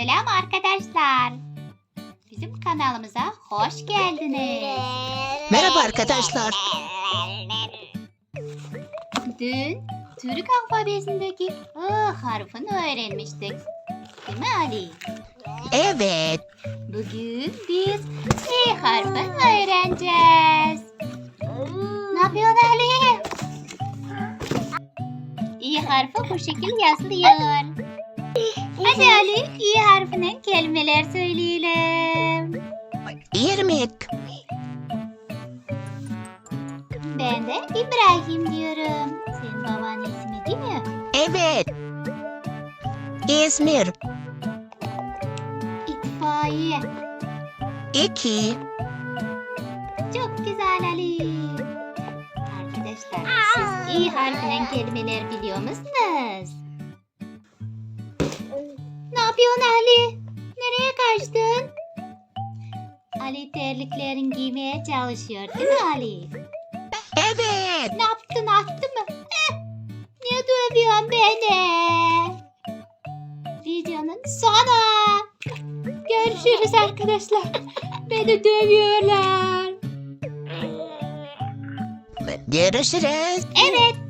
Selam arkadaşlar. Bizim kanalımıza hoş geldiniz. Merhaba arkadaşlar. Dün Türk alfabesindeki I harfini öğrenmiştik. Değil mi Ali? Evet. Bugün biz I harfini öğreneceğiz. Ne yapıyorsun Ali? İ harfi bu şekil yazılıyor. Hadi Ali, İ harfinin kelimeler söyleyelim. İrmik. Ben de İbrahim diyorum. Senin babanın ismi değil mi? Evet. İzmir. İtfaiye. İki. Çok güzel Ali. Arkadaşlar siz İ harfinin kelimeler biliyor musunuz? Yapıyorsun Ali? Nereye kaçtın? Ali terliklerin giymeye çalışıyor değil mi Ali? Evet. Ne yaptın attı mı? Eh, niye dövüyorsun beni? Videonun sonu. Görüşürüz arkadaşlar. Beni dövüyorlar. Görüşürüz. Evet